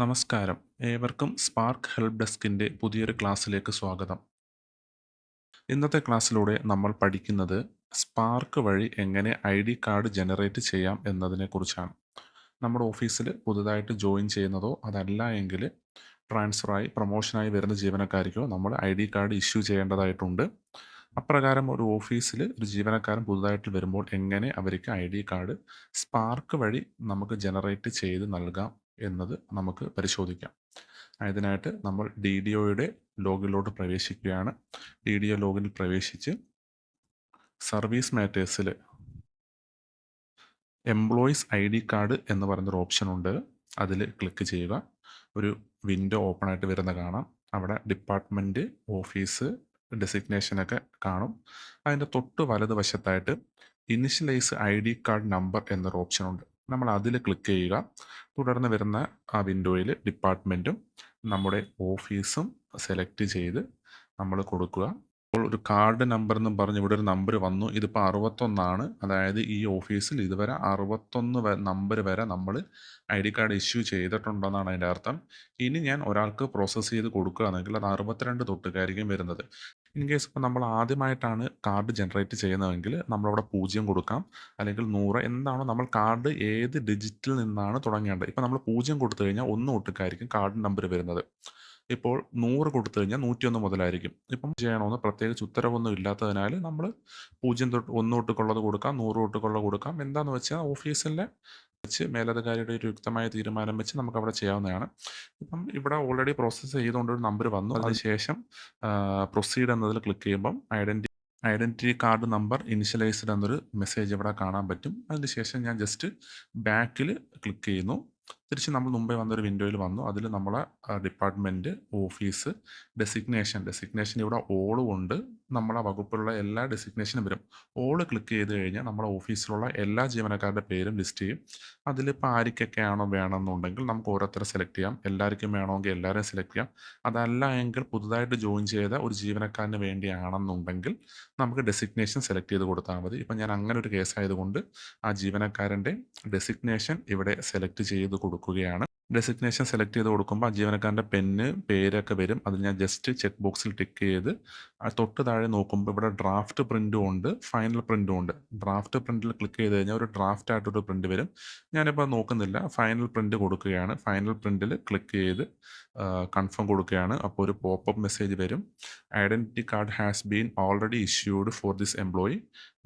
നമസ്കാരം. ഏവർക്കും spark help ഡെസ്കിന്റെ പുതിയൊരു ക്ലാസ്സിലേക്ക് സ്വാഗതം. ഇന്നത്തെ ക്ലാസ്സിലൂടെ നമ്മൾ പഠിക്കുന്നത് സ്പാർക്ക് വഴി എങ്ങനെ ഐ ഡി കാർഡ് ജനറേറ്റ് ചെയ്യാം എന്നതിനെക്കുറിച്ചാണ് നമ്മുടെ ഓഫീസിൽ പുതുതായിട്ട് ജോയിൻ ചെയ്യുന്നതോ അതല്ല എങ്കിൽ ട്രാൻസ്ഫറായി പ്രൊമോഷനായി വരുന്ന ജീവനക്കാർക്കോ നമ്മൾ ഐ ഡി കാർഡ് ഇഷ്യൂ ചെയ്യേണ്ടതായിട്ടുണ്ട്. അപ്രകാരം ഒരു ഓഫീസിൽ ഒരു ജീവനക്കാരൻ പുതുതായിട്ട് വരുമ്പോൾ എങ്ങനെ അവർക്ക് ഐ ഡി കാർഡ് സ്പാർക്ക് വഴി നമുക്ക് ജനറേറ്റ് ചെയ്ത് നൽകാം എന്നത് നമുക്ക് പരിശോധിക്കാം. അതിനായിട്ട് നമ്മൾ ഡി ഡി ഒയുടെ ലോഗിലോട്ട് പ്രവേശിക്കുകയാണ്. ഡി ഡി ഒ ലോഗിൽ പ്രവേശിച്ച് സർവീസ് മാറ്റേഴ്സിൽ എംപ്ലോയിസ് ഐ ഡി കാർഡ് എന്ന് പറയുന്നൊരു ഓപ്ഷൻ ഉണ്ട്. അതിൽ ക്ലിക്ക് ചെയ്യുക. ഒരു വിൻഡോ ഓപ്പൺ ആയിട്ട് വരുന്ന കാണാം. അവിടെ ഡിപ്പാർട്ട്മെന്റ് ഓഫീസ് ഡെസിഗ്നേഷനൊക്കെ കാണും. അതിന്റെ തൊട്ട് വലതുവശത്തായിട്ട് initialise I D card number എന്നൊരു ഓപ്ഷൻ ഉണ്ട്. നമ്മൾ അതിൽ ക്ലിക്ക് ചെയ്യുക. തുടർന്ന് വരുന്ന ആ വിൻഡോയിൽ ഡിപ്പാർട്ട്മെന്റും നമ്മുടെ ഓഫീസും സെലക്ട് ചെയ്ത് നമ്മൾ കൊടുക്കുക. അപ്പോൾ ഒരു കാർഡ് നമ്പർ എന്ന് പറഞ്ഞ് ഇവിടെ ഒരു നമ്പർ വന്നു. ഇതിപ്പോൾ അറുപത്തൊന്നാണ്. അതായത് ഈ ഓഫീസിൽ ഇതുവരെ അറുപത്തൊന്ന് നമ്പർ വരെ നമ്മൾ ഐ ഡി കാർഡ് ഇഷ്യൂ ചെയ്തിട്ടുണ്ടെന്നാണ് അതിന്റെ അർത്ഥം. ഇനി ഞാൻ ഒരാൾക്ക് പ്രോസസ്സ് ചെയ്ത് കൊടുക്കുകയാണെങ്കിൽ അത് അറുപത്തിരണ്ട് തൊട്ടുകായിരിക്കും വരുന്നത്. ഇൻ കേസ് ഇപ്പോൾ നമ്മൾ ആദ്യമായിട്ടാണ് കാർഡ് ജനറേറ്റ് ചെയ്യുന്നതെങ്കിൽ നമ്മളവിടെ പൂജ്യം കൊടുക്കാം. അല്ലെങ്കിൽ നൂറ് എന്താണോ നമ്മൾ കാർഡ് ഏത് ഡിജിറ്റിൽ നിന്നാണ് തുടങ്ങേണ്ടത്. ഇപ്പോൾ നമ്മൾ പൂജ്യം കൊടുത്തു കഴിഞ്ഞാൽ ഒന്ന് തൊട്ടുകാരിക്കും കാർഡ് നമ്പർ വരുന്നത്. ഇപ്പോൾ നൂറ് കൊടുത്തു കഴിഞ്ഞാൽ നൂറ്റിയൊന്ന് മുതലായിരിക്കും. ഇപ്പം ചെയ്യണമെന്ന് പ്രത്യേകിച്ച് ഉത്തരവൊന്നും ഇല്ലാത്തതിനാൽ നമ്മൾ പൂജ്യം തൊട്ട് ഒന്ന് തൊട്ടുക്കുള്ളത് കൊടുക്കാം നൂറ് തൊട്ടുക്കുള്ളത് കൊടുക്കാം. എന്താണെന്ന് വെച്ചാൽ ഓഫീസിലെ വെച്ച് മേലധികാരിയുടെ ഒരു യുക്തമായ തീരുമാനം വെച്ച് നമുക്ക് അവിടെ ചെയ്യാവുന്നതാണ്. ഇപ്പം ഇവിടെ ഓൾറെഡി പ്രോസസ്സ് ചെയ്തുകൊണ്ട് ഒരു നമ്പർ വന്നു. അതിനുശേഷം പ്രൊസീഡ് എന്നതിൽ ക്ലിക്ക് ചെയ്യുമ്പം ഐഡന്റി ഐഡന്റിറ്റി കാർഡ് നമ്പർ ഇനിഷ്യലൈസ്ഡ് എന്നൊരു മെസ്സേജ് ഇവിടെ കാണാൻ പറ്റും. അതിനുശേഷം ഞാൻ ജസ്റ്റ് ബാക്കിൽ ക്ലിക്ക് ചെയ്യുന്നു. തിരിച്ച് നമ്മൾ മുമ്പേ വന്നൊരു വിൻഡോയിൽ വന്നു. അതിൽ നമ്മളെ ഡിപ്പാർട്ട്മെന്റ് ഓഫീസ് ഡെസിഗ്നേഷൻ ഡെസിഗ്നേഷൻ ഇവിടെ ഓളും ഉണ്ട് നമ്മളെ വകുപ്പിലുള്ള എല്ലാ ഡെസിഗ്നേഷനും വരും. ഓൾ ക്ലിക്ക് ചെയ്ത് കഴിഞ്ഞാൽ നമ്മളെ ഓഫീസിലുള്ള എല്ലാ ജീവനക്കാരുടെ പേരും ലിസ്റ്റ് ചെയ്യും. അതിലിപ്പോൾ ആർക്കൊക്കെയാണോ വേണമെന്നുണ്ടെങ്കിൽ നമുക്ക് ഓരോരുത്തരെ സെലക്ട് ചെയ്യാം. എല്ലാവർക്കും വേണമെങ്കിൽ എല്ലാവരെയും സെലക്ട് ചെയ്യാം. അതല്ല എങ്കിൽ പുതുതായിട്ട് ജോയിൻ ചെയ്ത ഒരു ജീവനക്കാരന് വേണ്ടിയാണെന്നുണ്ടെങ്കിൽ നമുക്ക് ഡെസിഗ്നേഷൻ സെലക്ട് ചെയ്ത് കൊടുത്താൽ മതി. ഇപ്പം ഞാൻ അങ്ങനെ ഒരു കേസ് ആയതുകൊണ്ട് ആ ജീവനക്കാരന്റെ ഡെസിഗ്നേഷൻ ഇവിടെ സെലക്ട് ചെയ്ത് കൊടുക്കുകയാണ്. ഡെസിഗ്നേഷൻ സെലക്ട് ചെയ്ത് കൊടുക്കുമ്പോൾ ആ ജീവനക്കാരന്റെ പെന്ന് പേരൊക്കെ വരും. അത് ഞാൻ ജസ്റ്റ് ചെക്ക് ബോക്സിൽ ടിക്ക് ചെയ്ത് തൊട്ട് താഴെ നോക്കുമ്പോൾ ഇവിടെ ഡ്രാഫ്റ്റ് പ്രിന്റും ഉണ്ട് ഫൈനൽ പ്രിന്റും ഉണ്ട്. ഡ്രാഫ്റ്റ് പ്രിന്റിൽ ക്ലിക്ക് ചെയ്ത് കഴിഞ്ഞാൽ ഒരു ഡ്രാഫ്റ്റ് ആയിട്ടൊരു പ്രിന്റ് വരും. ഞാനിപ്പോൾ നോക്കുന്നില്ല. ഫൈനൽ പ്രിന്റ് കൊടുക്കുകയാണ്. ഫൈനൽ പ്രിന്റിൽ ക്ലിക്ക് ചെയ്ത് കൺഫേം കൊടുക്കുകയാണ്. അപ്പോൾ ഒരു പോപ്പപ്പ് മെസ്സേജ് വരും. Identity card has been already issued for this employee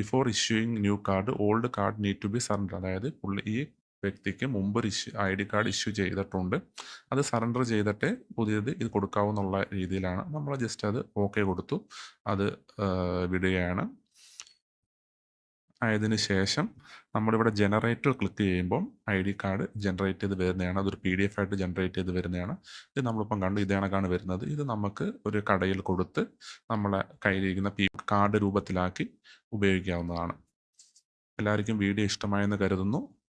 before issuing new card old card need to be surrender അതായത് പുള്ളി ഈ വ്യക്തിക്ക് മുമ്പ് issue I D card issue ചെയ്തിട്ടുണ്ട്. അത് സറണ്ടർ ചെയ്തിട്ട് പുതിയത് ഇത് കൊടുക്കാവുന്നുള്ള രീതിയിലാണ്. നമ്മൾ ജസ്റ്റ് അത് ഓക്കെ കൊടുത്തു. അത് വിടുകയാണ്. ആയതിനു ശേഷം നമ്മളിവിടെ ജനറേറ്റർ ക്ലിക്ക് ചെയ്യുമ്പോൾ ഐ ഡി കാർഡ് ജനറേറ്റ് ചെയ്ത് വരുന്നതാണ്. അതൊരു പി ഡി എഫ് ആയിട്ട് ജനറേറ്റ് ചെയ്ത് വരുന്നതാണ്. ഇത് നമ്മളിപ്പം കണ്ടു ഇതേ കണക്കാണ് വരുന്നത്. ഇത് നമുക്ക് ഒരു കടയിൽ കൊടുത്ത് നമ്മളെ കയ്യിലിരിക്കുന്ന പി കാർഡ് രൂപത്തിലാക്കി ഉപയോഗിക്കാവുന്നതാണ്. എല്ലാവർക്കും വീഡിയോ ഇഷ്ടമായെന്ന് കരുതുന്നു.